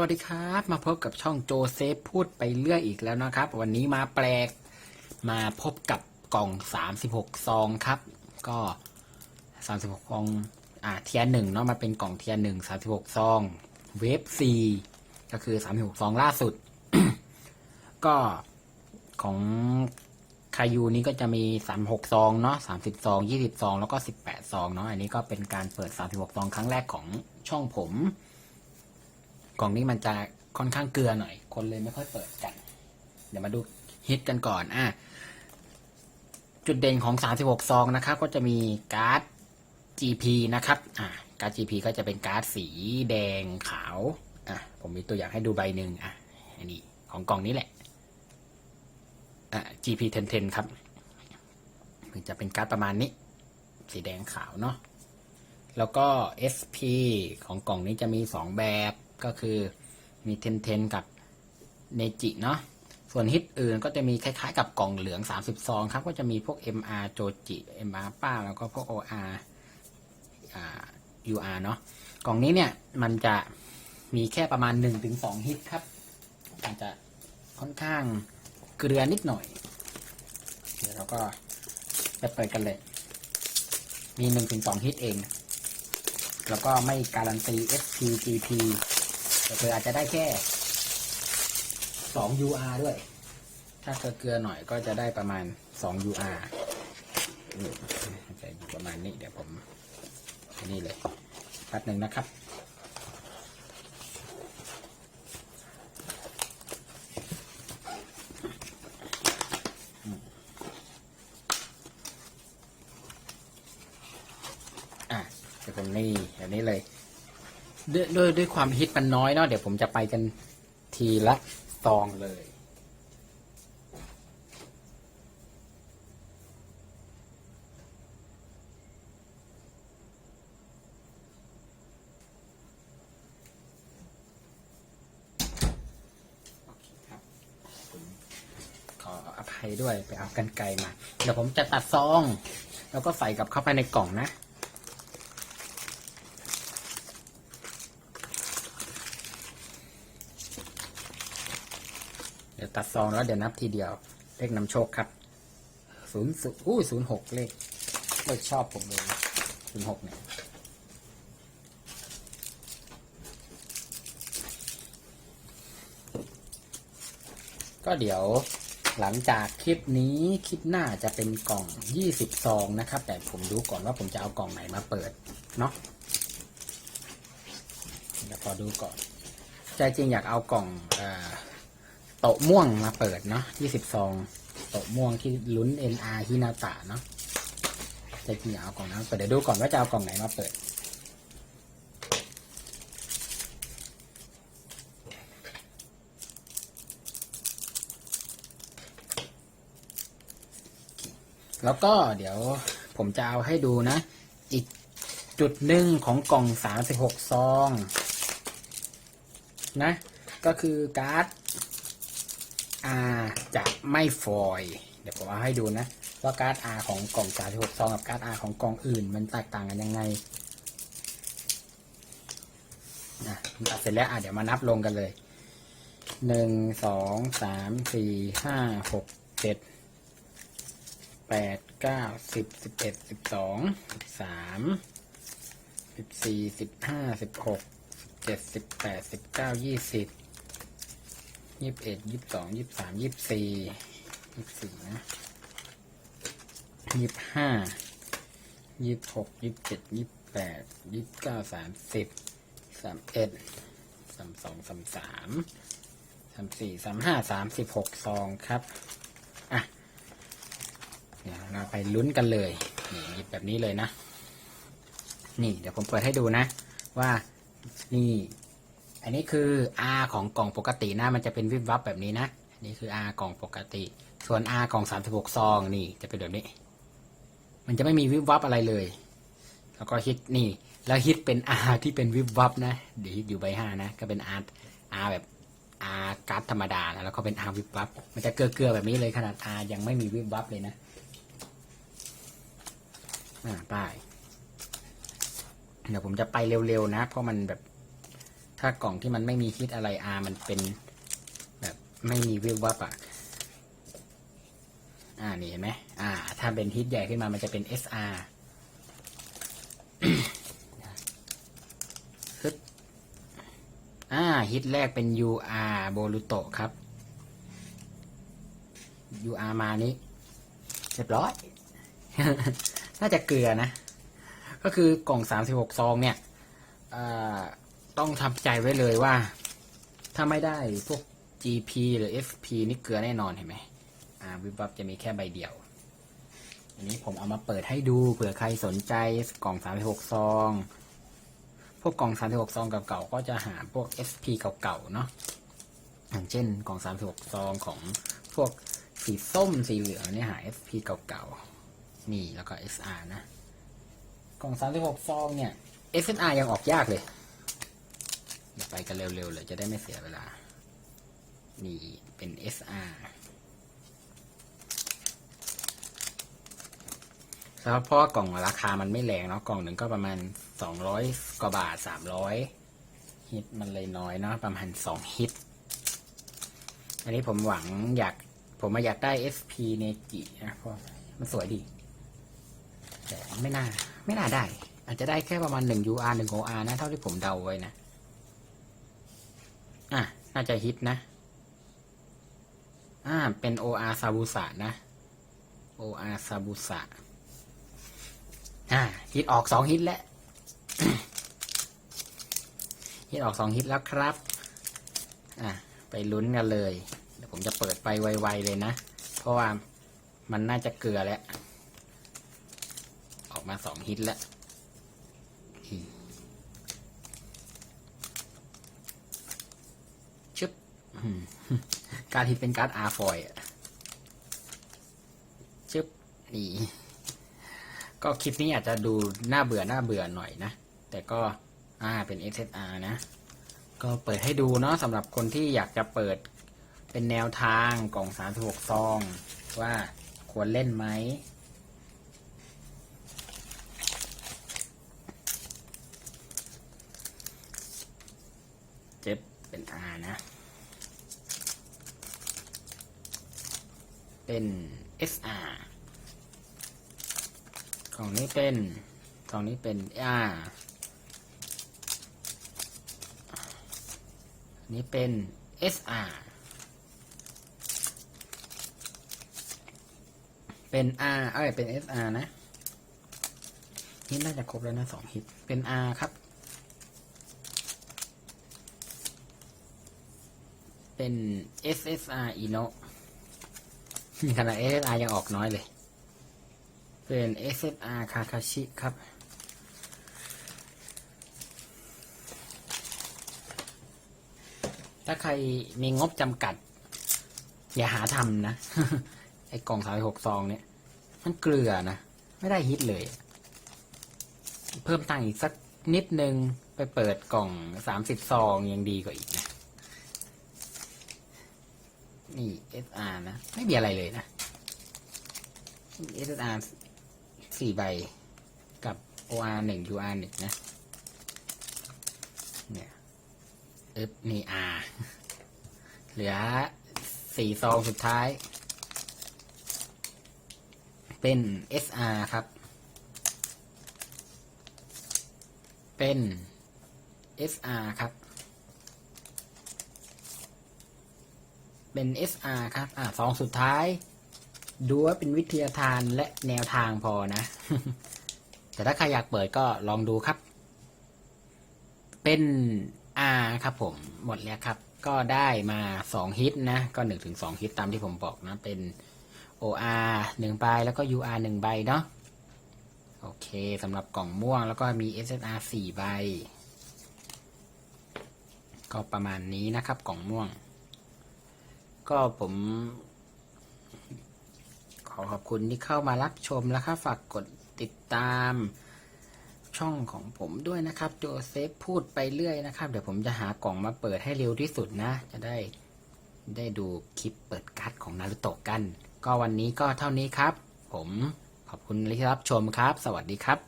วัสดีครับ มาพบกับช่องโจเซฟพูดไปเรื่อยอีกแล้วนะครับ วันนี้มาแปลกมาพบกับกล่อง 36 ซองครับ ก็ 36ซองอ่าเทียหนึ่งเนาะมาเป็นกล่องเทียหนึ่ง36 ซอง เวฟซีก็คือ 36 ซองล่าสุด ก็ของคายูนี้ก็จะมี 36 ซองเนาะ30 ซอง 20 ซอง แล้วก็ 18 ซองเนาะอันนี้ก็เป็นการเปิด 36 ซองครั้งแรกของช่องผม กล่องนี้มันจะค่อนข้างเกลือหน่อย คนเลยไม่ค่อยเปิดกัน เดี๋ยวมาดูฮิตกันก่อนอะจุดเด่นของ 36 ซองนะครับ ก็จะมีการ์ด GP นะครับอะการ์ด GP ก็จะเป็นการ์ดสีแดงขาวอะผมมีตัวอย่างให้ดูใบหนึ่งอะอันนี้ของกล่องนี้แหละอะ GP 1010ครับมันจะเป็นการ์ดประมาณนี้ สีแดงขาวเนาะแล้วก็ SP ของกล่องนี้จะมี 2 แบบ ก็คือมีเทนเทนกับเนจิเนาะส่วนฮิตอื่นก็จะมีคล้ายๆกับกล่องเหลือง30ซองครับ ก็จะมีพวก MR โจจิ MR ป้า แล้วก็พวก OR อ่า UR เนาะกล่องนี้เนี่ยมันจะมีแค่ประมาณ 1-2 ฮิตครับอาจจะค่อนข้างเกลือนิดหน่อย เดี๋ยวเราก็ไปเปิดกันเลย มี 1-2 ฮิตเอง แล้วก็ไม่การันตี SPGP แต่เธออาจจะได้แค่2 UR ด้วย ถ้าเกลือหน่อยก็จะได้ประมาณ2 UR จะอยู่ประมาณนี้เดี๋ยวผมอันนี้เลยแป๊บหนึ่งนะครับ อะเดี๋ยวผมนี่อันนี้เลย ด้วยด้วยด้วยความฮิตมันน้อยเนาะเดี๋ยวผมจะไปกันทีละซองเลยอเคครับผมขออภัยด้วยไปเอากันไกลมา เดี๋ยวผมจะตัดซอง แล้วก็ใส่กับเข้าไปในกล่องนะ เดี๋ยว ตัดซองแล้วเดี๋ยวนับทีเดียว เลขนำโชคครับศูนย์อู้ศูนย์หกเลขเลขชอบผมเลยศูนย์หกเนี่ยก็เดี๋ยวหลังจากคลิปนี้คลิปหน้าจะเป็นกล่อง 20 ซองนะครับ แต่ผมดูก่อนว่าผมจะเอากล่องไหนมาเปิดเนาะเดี๋ยวพอดูก่อนใจจริงอยากเอากล่องออ โตะม่วงมาเปิดเนาะยี่สิบซองโตะม่วงที่ลุ้น NR ฮินาตะเนาะจะกินอยากเอากล่องนั้นเปิดเดี๋ยวดูก่อนว่าจะเอากล่องไหนมาเปิด แล้วก็เดี๋ยวผมจะเอาให้ดูนะ อีกจุดหนึ่งของกล่อง36ซอง นะ ก็คือการ์ด R จะไม่ฟอยเดี๋ยวผมเอาให้ดูนะ ว่าการ์ด R ของกล่อง36ซองกับการ์ด R ของกล่องอื่น มันแตกต่างกันยังไงนะตัดเสร็จแล้วอะเดี๋ยวมานับลงกันเลยหนึ่งสองสามสี่ห้าหกเจ็ดแปดเก้าสิบสิบเอ็ดสิบสองสิบสามสิบสี่สิบห้าสิบหกสิบเจ็ดสิบแปดสิบเก้ายี่สิบ ยี่สิบเอ็ดยี่สิบสองยี่สิบสามยี่สิบสี่ยี่สิบสี่นะยี่สิบห้ายี่สิบหกยี่สิบเจ็ดยี่สิบแปดยี่สิบเก้าสามสิบสามเอ็ดสามสองสามสามสามสี่สามห้าสามสิบหกซองครับอะเดี๋ยวเราไปลุ้นกันเลยนี่หยิบแบบนี้เลยนะ นี่เดี๋ยวผมเปิดให้ดูนะ ว่านี่ อันนี้คือ R ของกล่องปกตินะ มันจะเป็นวิบวับแบบนี้นะอันนี่คือ R กล่องปกติ ส่วน R กล่อง 36 ซองนี่จะเป็นแบบนี้ มันจะไม่มีวิบวับอะไรเลย แล้วก็ฮิตนี่ แล้วฮิตเป็น R ที่เป็นวิบวับนะ เดี๋ยวฮิตอยู่ใบห้านะ ก็เป็น R R แบบ R การ์ดธรรมดานะ แล้วก็เป็น R วิบวับ มันจะเกลือๆแบบนี้เลยขนาด R ยังไม่มีวิบวับเลยนะ อ่าป้ายเดี๋ยวผมจะไปเร็วๆนะ เพราะมันแบบ ถ้ากล่องที่มันไม่มีฮิตอะไรอามันเป็นแบบไม่มีวิบวับอะอ่านี่เห็นไหมอ่า ถ้าเป็นฮิตใหญ่ขึ้นมามันจะเป็น SR ฮึดอ่า ฮิตแรกเป็น UR โบรุโตครับ UR มานี้เรียบร้อย น่าจะเกลือนะ ก็คือกล่อง 36 ซองเนี่ยอ่า ต้องทำใจไว้เลยว่า ถ้าไม่ได้พวก GP หรือ FP นี่เกลือแน่นอนเห็นไหมอ่าวิบวับจะมีแค่ใบเดียว อันนี้ผมเอามาเปิดให้ดูเผื่อใครสนใจกล่อง 36 ซอง พวกกล่อง 36 ซองเก่าๆก็จะหาพวก SP เก่าๆเนาะอย่างเช่นกล่อง 36 ซองของพวกสีส้มสีเหลืองเนี่ยหา SP เก่าๆ นี่แล้วก็ SR นะ กล่อง 36 ซองเนี่ย SR ยังออกยากเลย ไปกันเร็วๆเลยจะได้ไม่เสียเวลา นี่เป็น SR แล้วเพราะว่ากล่องราคามันไม่แรงเนาะกล่องหนึ่งก็ประมาณสองร้อยกว่าบาทสามร้อยฮิตมันเลยน้อยเนาะประมาณสองฮิต อันนี้ผมหวังอยาก ผมมาอยากได้ SP เนจินะเพราะมันสวยดี แต่ไม่น่า ไม่น่าได้ อาจจะได้แค่ประมาณหนึ่ง UR หนึ่ง OR นะ เท่าที่ผมเดาไว้นะ อะ น่าจะฮิตนะ อ่า เป็น OR ซาบุสะนะ OR ซาบุสะอ่า ฮิตออกสองฮิตแล้ว ฮิตออกสองฮิตแล้วครับ อะ ไปลุ้นกันเลย เดี๋ยวผมจะเปิดไปไวๆเลยนะ เพราะว่ามันน่าจะเกลือแล้ว ออกมาสองฮิตแล้วอืมชึบอืม การฮิตเป็นการ์ดอาร์ฟอยชึบนี่ก็คลิปนี้อาจจะดูน่าเบื่อน่าเบื่อหน่อยนะ แต่ก็อ่าเป็น SSR นะ ก็เปิดให้ดูเนาะสำหรับคนที่อยากจะเปิดเป็นแนวทางกล่อง36ซอง ว่าควรเล่นไหมเจ็บเป็น R นะ เป็น SR ของนี้เป็นของนี้เป็น R นี้เป็น SR เป็น R เอ้ยเป็น SR นะนี่น่าจะครบแล้วนะสองฮิต เป็น R ครับ เป็น SSR Ino ขนาด SSR ยังออกน้อยเลย เป็น SSR Kakashi ครับ ถ้าใครมีงบจำกัด อย่าหาทำนะ ไอ้กล่องสายหกซองเนี่ย มันเกลือนะ ไม่ได้ฮิตเลย เพิ่มตังค์อีกสักนิดนึง ไปเปิดกล่องสามสิบซองยังดีกว่าอีกนะ นี่ SR นะ ไม่มีอะไรเลยนะ SR สี่ใบกับ OR หนึ่ง UR หนึ่งนะ เนี่ยอึบนี่ R เหลือสี่ซองสุดท้าย เป็น SR ครับ เป็น SR ครับ เป็น SR ครับ อ่าซองสุดท้าย ดูว่าเป็นวิทยาทานและแนวทางพอนะ แต่ถ้าใครอยากเปิดก็ลองดูครับ เป็น R ครับผม หมดแล้วครับ ก็ได้มาสองฮิตนะ ก็หนึ่งถึงสองฮิตตามที่ผมบอกนะ เป็น OR หนึ่งใบแล้วก็ UR หนึ่งใบเนาะ โอเคสำหรับกล่องม่วงแล้วก็มี SSR สี่ใบ ก็ประมาณนี้นะครับกล่องม่วง ก็ผม ขอขอบคุณที่เข้ามารับชมแล้วครับฝากกดติดตามช่องของผมด้วยนะครับโจเซฟพูดไปเรื่อยนะครับ เดี๋ยวผมจะหากล่องมาเปิดให้เร็วที่สุดนะ จะได้ได้ดูคลิปเปิดการ์ดของนารุโตะกัน ก็วันนี้ก็เท่านี้ครับ ผมขอบคุณที่รับชมครับ สวัสดีครับ